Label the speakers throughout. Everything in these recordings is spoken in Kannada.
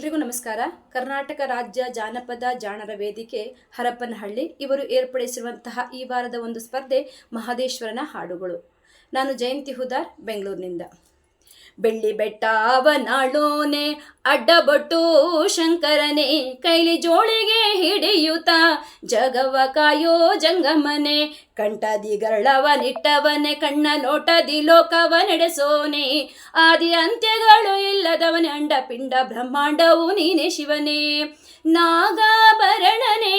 Speaker 1: ಎಲ್ರಿಗೂ ನಮಸ್ಕಾರ. ಕರ್ನಾಟಕ ರಾಜ್ಯ ಜಾನಪದ ಜಾಣರ ವೇದಿಕೆ ಹರಪನಹಳ್ಳಿ. ಇವರು ಏರ್ಪಡಿಸಿರುವಂತಹ ಈ ವಾರದ ಒಂದು ಸ್ಪರ್ಧೆ ಮಹದೇಶ್ವರನ ಹಾಡುಗಳು. ನಾನು ಜಯಂತಿ ಹುದಾರ್, ಬೆಂಗಳೂರಿನಿಂದ. ಬೆಳ್ಳಿ ಬೆಟ್ಟವನಾಳೋನೆ ಅಡ್ಡಬಟ್ಟು ಶಂಕರನೆ ಕೈಲಿ ಜೋಳಿಗೆ ಹಿಡಿಯುತ್ತ ಜಗವ ಕಾಯೋ ಜಂಗಮನೆ ಕಂಠದಿ ಗರಳವ ನಿಟ್ಟವನೆ ಕಣ್ಣ ನೋಟದಿ ಲೋಕವ ನಡೆಸೋನೆ ಆದಿ ಅಂತ್ಯಗಳು ಇಲ್ಲದವನೆ ಅಂಡ ಪಿಂಡ ಬ್ರಹ್ಮಾಂಡವು ನೀನೆ ಶಿವನೇ ನಾಗಾಭರಣನೆ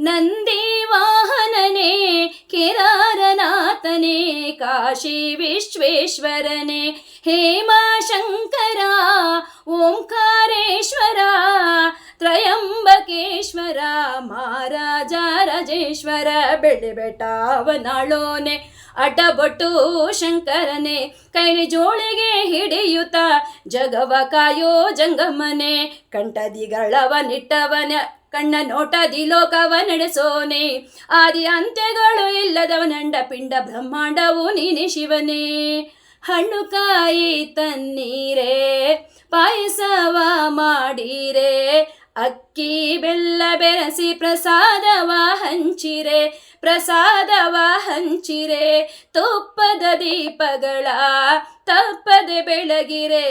Speaker 1: ನಂದಿ ವಾಹನನೆ ಕಿರಾರನಾಥನೆ ಕಾಶಿ ವಿಶ್ವೇಶ್ವರನೆ ಹೇಮಶಂಕರ, ಓಂಕಾರೇಶ್ವರ, ತ್ರಯಂಬಕೇಶ್ವರ, ಮಹಾರಾಜ ರಾಜೇಶ್ವರ ಬೆಟ್ಟವನಾಳೋನೆ ಅಟಬೊಟ್ಟು ಶಂಕರನೆ, ಕೈಲಿ ಜೋಳಿಗೆ ಹಿಡಿಯುತ್ತ, ಜಗವ ಕಾಯೋ ಜಂಗಮನೆ ಕಂಠದಿಗಳವನಿಟ್ಟವನ ಕಣ್ಣ ನೋಟದಿ ಲೋಕವ ನಡೆಸೋನೆ, ಆದಿ ಅಂತ್ಯಗಳು ಇಲ್ಲದವನಂಡ ಪಿಂಡ ಬ್ರಹ್ಮಾಂಡವು ನೀನೆ ಶಿವನೇ. ಹಣ್ಣು ಕಾಯಿ ತನ್ನೀರೇ ಪಾಯಸವ ಮಾಡೀರೆ ಅಕ್ಕಿ ಬೆಲ್ಲ ಬೆರಸಿ ಪ್ರಸಾದವ ಹಂಚಿರೆ ಪ್ರಸಾದವ ಹಂಚಿರೆ. ತುಪ್ಪದ ದೀಪಗಳ ತಪ್ಪದೆ ಬೆಳಗಿರೆ,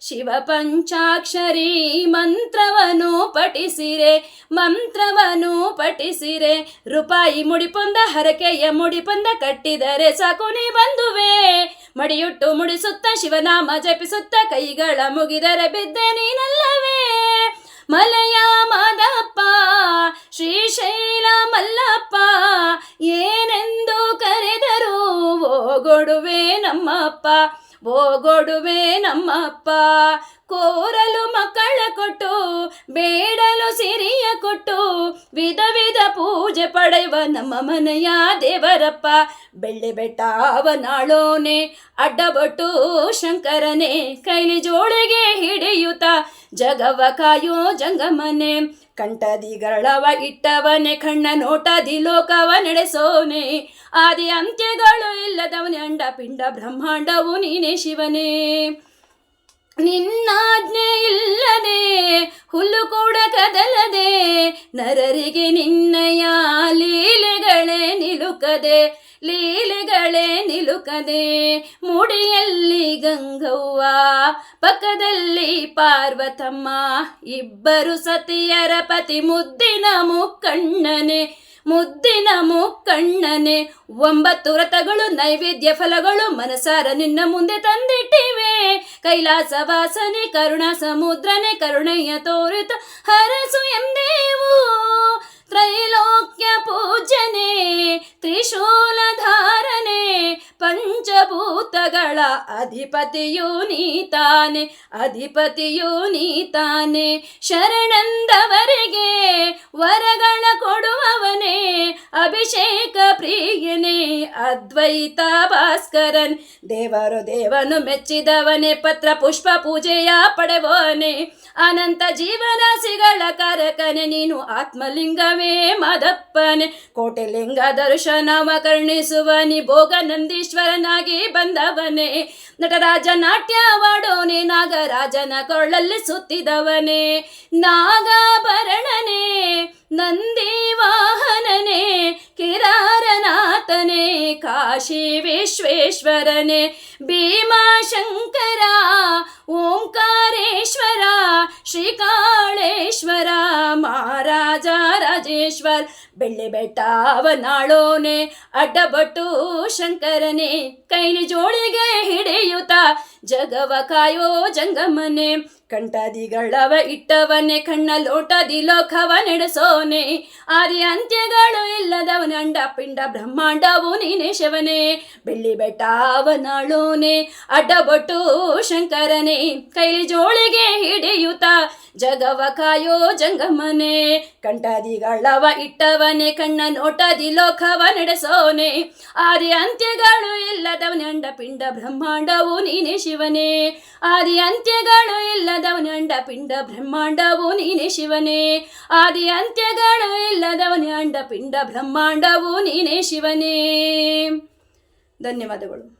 Speaker 1: ಶಿವ ಪಂಚಾಕ್ಷರಿ ಮಂತ್ರವನು ಪಠಿಸಿರೆ ಮಂತ್ರವನು ಪಠಿಸಿರೆ. ರೂಪಾಯಿ ಮುಡಿಪೊಂದ ಹರಕೆಯ ಮುಡಿಪೊಂದ ಕಟ್ಟಿದರೆ ಸಾಕು ನೀ ಬಂದುವೆ ಮಡಿಯುಟ್ಟು ಮುಡಿಸುತ್ತ ಶಿವನಾಮ ಜಪಿಸುತ್ತ ಕೈಗಳ ಮುಗಿದರೆ ಬಿದ್ದೆ ನೀನಲ್ಲವೇ. ಮಲಯ ಮಾದಪ್ಪ ಶ್ರೀಶೈಲ ಮಲ್ಲಪ್ಪ ಏನೆಂದು ಕರೆದರು ಓಗೊಡುವೆ ನಮ್ಮಪ್ಪ ಓಗೊಡುವೆ ನಮ್ಮಪ್ಪ ಕೋರಲು ಮಕ್ಕಳ ಕೊಟ್ಟು ಸಿರಿಯ ಕೊಟ್ಟು ವಿಧ ವಿಧ ಪೂಜೆ ಪಡೆಯುವ ನಮ್ಮ ಮನೆಯ ದೇವರಪ್ಪ. ಬೆಳ್ಳಿ ಬೆಟ್ಟವನಾಳೋನೆ ಅಡ್ಡಬಟ್ಟು ಶಂಕರನೇ, ಕೈಲಿ ಜೋಳಿಗೆ ಹಿಡಿಯುತ್ತ ಜಗವ ಕಾಯೋ ಜಂಗಮನೆ. ಕಂಠದಿ ಗರಳವ ಇಟ್ಟವನೆ, ಕಣ್ಣ ನೋಟದಿ ಲೋಕವ ನಡೆಸೋನೆ. ಆದಿ ಅಂತ್ಯಗಳು ಇಲ್ಲದವನೆ, ಅಂಡ ಪಿಂಡ ಬ್ರಹ್ಮಾಂಡವು ನೀನೆ ಶಿವನೇ. ನಿನ್ನಾಜ್ಞೆ ಇಲ್ಲದೆ ಹುಲ್ಲು ಕೂಡ ಕದಲದೆ, ನರರಿಗೆ ನಿನ್ನಯ ಲೀಲೆಗಳೇ ನಿಲುಕದೆ ಲೀಲೆಗಳೇ ನಿಲುಕದೆ. ಮುಡಿಯಲ್ಲಿ ಗಂಗವ್ವ, ಪಕ್ಕದಲ್ಲಿ ಪಾರ್ವತಮ್ಮ, ಇಬ್ಬರು ಸತಿಯರ ಪತಿ ಮುದ್ದಿನ ಮುಕ್ಕಣ್ಣನೆ ಮುದ್ದಿನ ಮುಕ್ಕಣ್ಣನೆ. ಒಂಬತ್ತು ವ್ರತಗಳು, ನೈವೇದ್ಯ ಫಲಗಳು, ಮನಸಾರ ನಿನ್ನ ಮುಂದೆ ತಂದಿಟ್ಟಿವೆ ಕೈಲಾಸ ವಾಸನೆ ಕರುಣ ಸಮುದ್ರನೆ ಕರುಣೆಯ ತೋರಿತು ಹರಸು ಎಂದೇವು ತ್ರೈಲೋಕ್ಯ ಅಧಿಪತಿಯು ನೀತಾನೆ, ಅಧಿಪತಿಯೂ ನೀತಾನೆ, ಶರಣಂದವರಿಗೆ ವರಗಳ ಕೊಡುವವನೇ, ಅಭಿಷೇಕ ಪ್ರಿಯನೇ, ಅದ್ವೈತ ಭಾಸ್ಕರನ್. ದೇವರು ದೇವನು ಮೆಚ್ಚಿದವನೇ, ಪತ್ರ ಪುಷ್ಪ ಪೂಜೆಯ ಪಡೆವನೇ ಅನಂತ ಜೀವನಾಸಿಗಳ ಕರಕನೆ, ನೀನು ಆತ್ಮಲಿಂಗವೇ ಮದಪ್ಪನೆ. ಕೋಟೆಲಿಂಗ ಲಿಂಗ ದರ್ಶನವ ಕರ್ಣಿಸುವನಿ, ಭೋಗ ನಂದೀಶ್ವರನಾಗಿ ಬಂದವನೇ. ನಟರಾಜ ನಾಟ್ಯವಾಡೋನೆ ನಾಗರಾಜನ ಕೊಳ್ಳಲ್ಲಿ ಸುತ್ತಿದವನೇ, ನಾಗಾಭರಣನೆ ನಂದಿ ವಾಹನನೆ ಕಿರಾರನಾಥನೆ ಕಾಶಿ ವಿಶ್ವೇಶ್ವರನೆ ಭೀಮಾಶಂಕರ, ಓಂಕಾರೇಶ್ವರ, ಶ್ರೀಕಾಳೇಶ್ವರ, ಮಹಾರಾಜ ರಾಜೇಶ್ವರ್ ಬೆಳ್ಳಿ ಬೆಟ್ಟವನಾಳೋನೆ ಅಡ್ಡಬಟ್ಟು ಶಂಕರನೆ, ಕೈಲಿ ಜೋಳಿಗೆ ಹಿಡಿಯುತ್ತ ಜಗವ ಕಾಯೋ ಜಂಗಮನೆ ಕಂಠದಿಗಳವ ಇಟ್ಟವನೆ ಕಣ್ಣ ಲೋಟದಿ ಲೋಕವ ನಡೆಸೋನೆ, ಆದಿ ಅಂತ್ಯಗಳು ಇಲ್ಲದವನ ಅಂಡ ಪಿಂಡ ಬ್ರಹ್ಮಾಂಡವು ನೀನೆ ಶಿವನೇ, ಬೆಳ್ಳಿ ಬೆಟ್ಟವನಾಳೋನೆ ಅಡ್ಡಬಟ್ಟು ಶಂಕರನೆ, ಕೈಲಿ ಜೋಳಿಗೆ ಹಿಡಿಯುತ್ತ ಜಗವ ಕಾಯೋ ಜಂಗಮನೆ ಕಂಠದಿಗಳವ ಇಟ್ಟವನೆ, ಕಣ್ಣ ನೋಟದಿ ಲೋಕವ ನಡೆಸೋನೆ. ಆದಿ ಅಂತ್ಯಗಳು ಇಲ್ಲದವನೆ ಅಂಡ ಪಿಂಡ ಬ್ರಹ್ಮಾಂಡವು ನೀನೆ ಶಿವನೇ. ಆದಿ ಅಂತ್ಯಗಳು ಅಂಡ ಪಿಂಡ ಬ್ರಹ್ಮಾಂಡವು ನೀನೆ ಶಿವನೇ. ಆದಿ ಅಂತ್ಯಗಳು ಅಂಡ ಪಿಂಡ ಬ್ರಹ್ಮಾಂಡವು ನೀನೆ ಶಿವನೇ. ಧನ್ಯವಾದಗಳು.